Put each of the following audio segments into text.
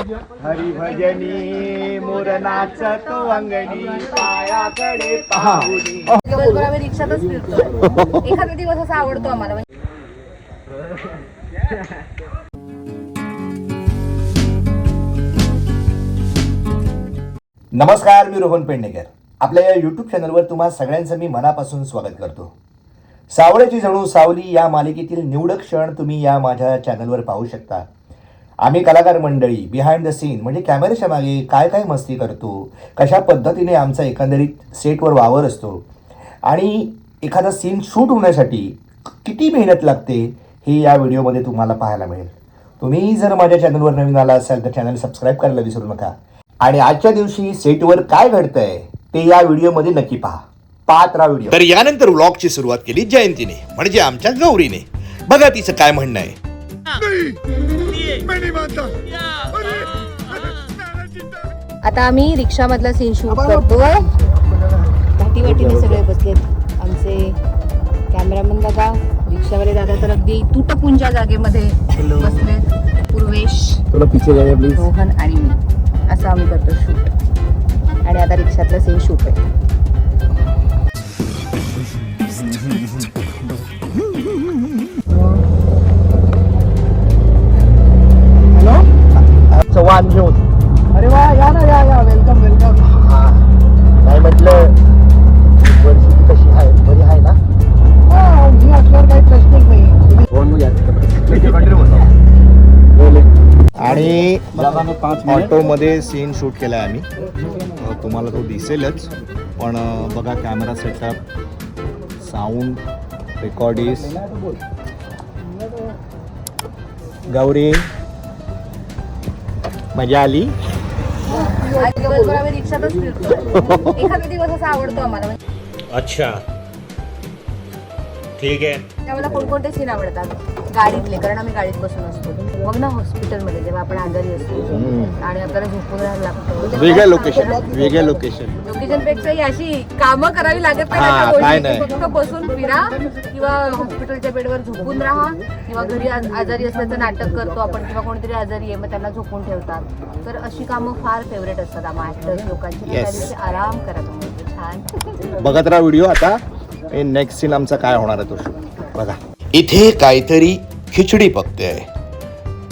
हरिभजनी. मोर नाचतो अंगणी पायाकडे पाहुनी दिवसभर आम्ही रिक्षातच फिरतो एखादा दिवस असा आवडतो आम्हाला. नमस्कार मी रोहन पेडणेकर. आपल्या या यूट्यूब चॅनलवर तुम्हा सगळ्यांचं मी मनापासून स्वागत करतो. सावळ्याची जणू सावली या मालिकेतील निवडक क्षण तुम्ही या माझ्या चॅनलवर पाहू शकता. आम्ही कलाकार मंडळी बिहाइंड द सीन म्हणजे कॅमेऱ्याच्या मागे काय काय मस्ती करतो कशा पद्धतीने आमचा एकंदरीत सेटवर वावर असतो आणि एखादा सीन शूट होण्यासाठी किती मेहनत लागते हे या व्हिडिओमध्ये तुम्हाला पाहायला मिळेल. तुम्ही जर माझ्या चॅनलवर नवीन आला असाल तर चॅनल सबस्क्राईब करायला विसरू नका. आणि आजच्या दिवशी सेटवर काय घडतंय ते या व्हिडिओमध्ये नक्की पहा. पाहत राहा व्हिडिओ तर यानंतर व्लॉगची सुरुवात केली जयंतीने म्हणजे आमच्या गौरीने. बघा तिचं काय म्हणणं आहे. आता आम्ही रिक्षामधला सीन शूट करतोय वाटी वाटीने सगळे बसलेत. आमचे कॅमेरामन दादा रिक्षावाले दादा तर अगदी तुटपुंजा जागेमध्ये बसलेत. पूर्वेश रोहन आणि मी. असं आम्ही करतो शूट आणि आता रिक्षातलं सीन शूट आहे. ऑटोमध्ये सीन शूट केला आहे आम्ही. तुम्हाला तो दिसेलच. पण बघा कॅमेरा सेटअप साऊंड रेकॉर्डिस गौरी. मजा आली? आज दिवसभर आम्ही रिक्षातच फिरतो एखादा दिवस असा आवडतो आम्हाला. अच्छा. ठीक आहे. त्यावेळेला कोणकोणते सीन आवडतात? गाडीतले कारण आम्ही गाडीत बसून असतो. मग ना हॉस्पिटलमध्ये जेव्हा आपण आजारी असतो आणि आपल्याला झोपून राहायला लागतं वेगळ्या लोकेशन वेगळ्या लोकेशन लोकेशनपेक्षा ही अशी कामं करावी लागत नाही हा, काय. फक्त बसून फिरा किंवा हॉस्पिटलच्या बेडवर झोपून राहा किंवा घरी आज- आजारी असल्याचं नाटक करतो आपण किंवा कोणीतरी आजारी आहे मग त्यांना झोपून ठेवतात. तर अशी कामं फार फेवरेट असतात आम्हा ऍक्टर्स लोकांची. तर त्या Yes. दिवशी आराम करा तुम्ही. छान. बघत राहा व्हिडिओ आता. नेक्स्ट सीन आमचा काय होणार आहे तो shoot. बघा. इथे काहीतरी खिचडी पकते आहे.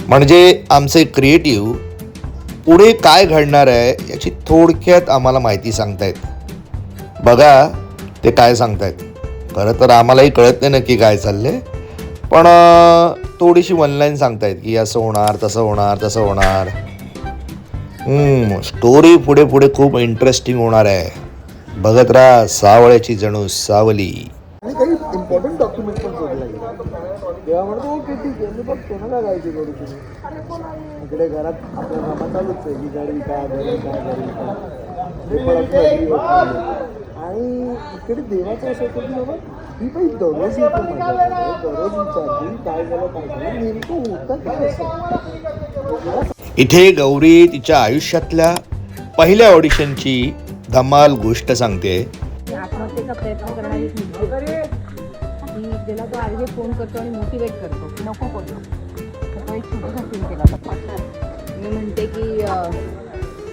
म्हणजे आमचे क्रिएटिव्ह पुढे काय घडणार आहे याची थोडक्यात आम्हाला माहिती सांगतायत. बघा ते काय सांगतायत. खरं तर आम्हालाही कळत नाही नक्की काय चाललंय. पण थोडीशी वनलाईन सांगतायत की असं होणार तसं होणार तसं होणार. स्टोरी पुढे पुढे खूप इंटरेस्टिंग होणार आहे. बघत राहा सावळ्याची जणू सावली. आणि काही इम्पॉर्टंट डॉक्युमेंट पण शोधले तेव्हा म्हणतो ओके ठीक आहे मी बघतो ना काय गायची गोडी तुम्ही इकडे घरात आपल्या कामा चालूच आहे की घरी घरी घरी पण. आणि इकडे देवाचं असं होतं की बाबा ही बाई दररोज येतो दररोज विचारते काय झालं काय झालं नेमकं होतं काय असं इथे गौरी तिच्या आयुष्यातल्या पहिल्या ऑडिशनची धमाल गोष्ट सांगते. मी आत्महत्येचा प्रयत्न करणारी ज्याला तो आरजे फोन करतो आणि मोटिवेट करतो. की नको करू. तर तो एक छोटासा सीन केला मी म्हणते की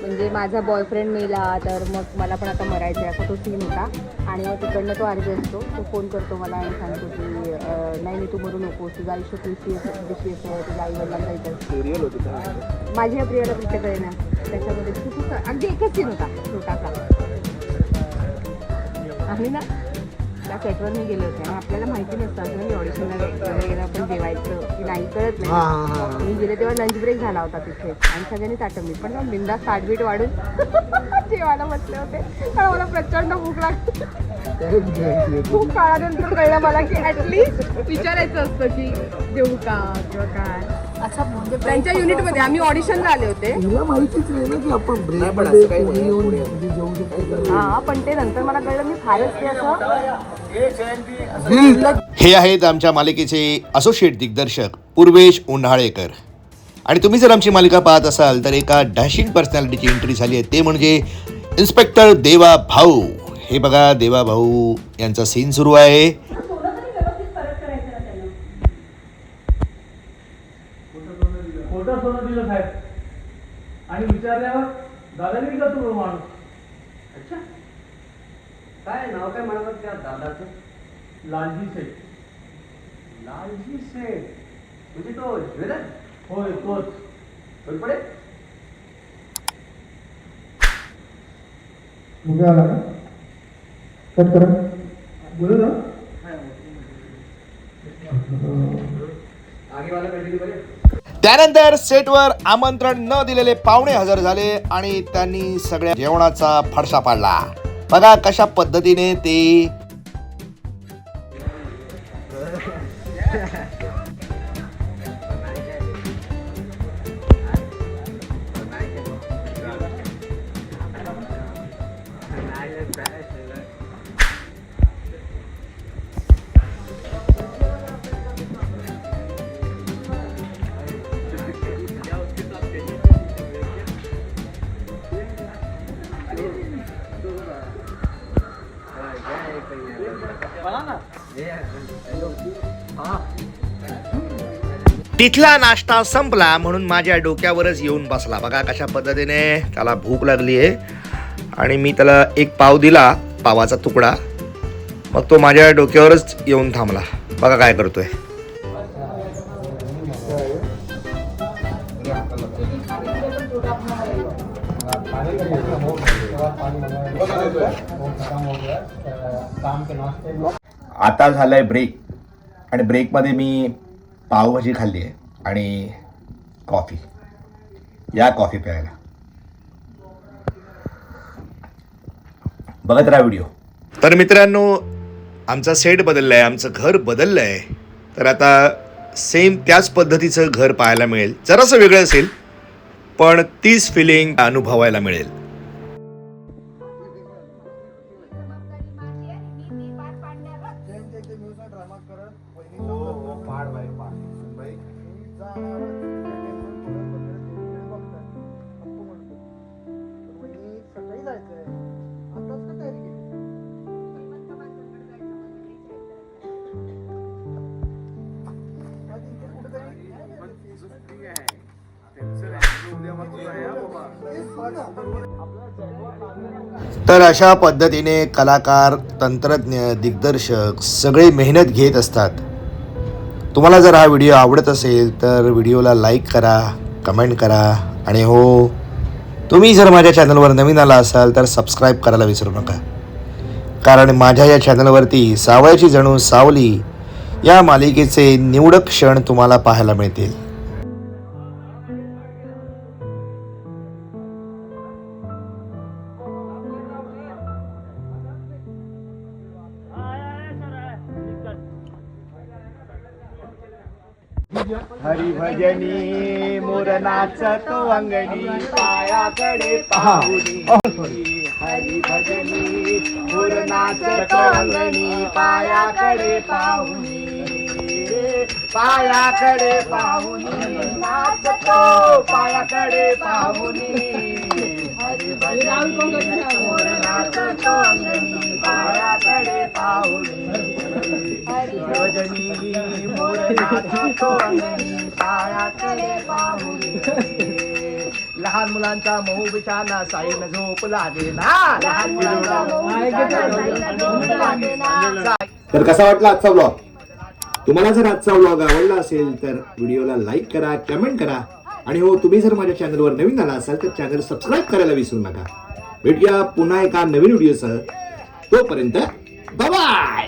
म्हणजे माझा बॉयफ्रेंड मेला तर मग मला पण आता मरायचं आहे. असा तो सीन होता. आणि मग तिकडनं तो आरजे असतो. तो फोन करतो मला आणि सांगतो की नाही नाही तू मरू नको तुझं आयुष्य प्रिसियस प्रिसियस आहे. तुझ्या आई वडिलांना माझ्या प्रियाला प्रित्य कळेना. त्याच्यामध्ये खूप अगदी एकच सीन होता छोटासा. आहे ना? त्या सेटवर मी गेले होते. आणि आपल्याला माहिती नसतं असं मी ऑडिशनला वगैरे आपण जेवायचं की नाही कळत नाही. मी गेले तेव्हा लंच ब्रेक झाला होता तिथे. आणि सगळ्यांनी ताटवली पण बिंदा बीट वाढून जेवायला बसले होते. कारण मला प्रचंड भूक लागते खूप काळानंतर कळलं मला की ऍटलीस्ट विचारायचं असतं की देऊ का किंवा काय. त्यांच्या युनिटमध्ये आम्ही ऑडिशनला आले होते. तिला माहितीच नाही ना की आपण ब्रेक कोणी येऊन म्हणजे जेवू शकतो. हा पण ते नंतर मला कळलं मी फारच ते असं हे आहेत आमच्या मालिकेचे असोसिएट दिग्दर्शक पूर्वेश उन्हाळेकर. आणि तुम्ही जर आमची मालिका पाहत असाल तर एका डॅशिंग पर्सनॅलिटीची एंट्री झाली आहे. ते म्हणजे इन्स्पेक्टर देवा भाऊ. हे बघा देवा भाऊ यांचा सीन सुरू आहे. आणि विचारल्यावर दादागिरी करतो तो माणूस अच्छा. काय नाव काय म्हणालात त्या दादाचं? लालजी शेठ. लालजी शेठ. म्हणजे तो ज्वेलर? होय तोच. पडे मुलगा आला का? कट करा. बोलू ना. आगेवाला कंटिन्यू करे त्यानंतर सेटवर आमंत्रण न दिलेले पाहुणे हजर झाले आणि त्यांनी सगळ्या जेवणाचा फडशा पाडला. बघा कशा पद्धतीने ते तिथला नाश्ता संपला म्हणून माझ्या डोक्यावरच येऊन बसला. बघा कशा पद्धतीने त्याला भूक लागली आहे आणि मी त्याला एक पाव दिला पावाचा तुकडा. मग तो माझ्या डोक्यावरच येऊन थांबला. बघा काय करतोय. आता झालाय ब्रेक आणि ब्रेकमध्ये मी पावभाजी खाल्ली आहे आणि कॉफी. या कॉफी प्यायला. बघत राहा व्हिडिओ. तर मित्रांनो आमचा सेट बदलला आहे आमचं घर बदललं आहे तर आता सेम त्याच पद्धतीचं घर पाहायला मिळेल. जरासं वेगळं असेल पण तीच फिलिंग अनुभवायला मिळेल. तर अशा पद्धतीने कलाकार तंत्रज्ञ दिग्दर्शक सगळे मेहनत घेत असतात. तुम्हाला जर हा व्हिडिओ आवडत असेल तर व्हिडिओला लाईक करा कमेंट करा आणि हो तुम्ही जर माझ्या चॅनलवर नवीन आला असाल तर सबस्क्राईब करायला विसरू नका. कारण माझ्या या चॅनलवरती सावळ्याची जणू सावली या मालिकेचे निवडक क्षण तुम्हाला पाहायला मिळतील. हरिभजनी मोर नाचतो अंगणी पायाकडे पाहुनी हरिभजनी मोर नाचतो अंगणी पायाकडे पाहुनी पायाकडे पाहुनी नाचतो पायाकडे पाहुनी नाचतो अंगणी पायाकडे पाहुनी हरिभजनी मोर नाचतो अंगणी पायाकडे पाहुनी लहान मुलांचा मऊ बिछाना साईन झोप लागेना. लहान मुलांचा तर कसा वाटला आजचा ब्लॉग तुम्हाला जर आजचा ब्लॉग आवडला असेल तर व्हिडिओला लाईक करा कमेंट करा. आणि हो तुम्ही जर माझ्या चॅनलवर नवीन आला असाल तर चॅनल सबस्क्राईब करायला विसरू नका. भेटूया पुन्हा एका नवीन व्हिडिओसह तोपर्यंत बाय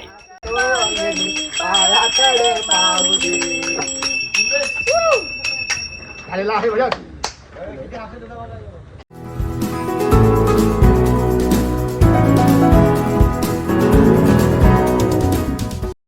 大呀，大呀，大！要！哎，我要！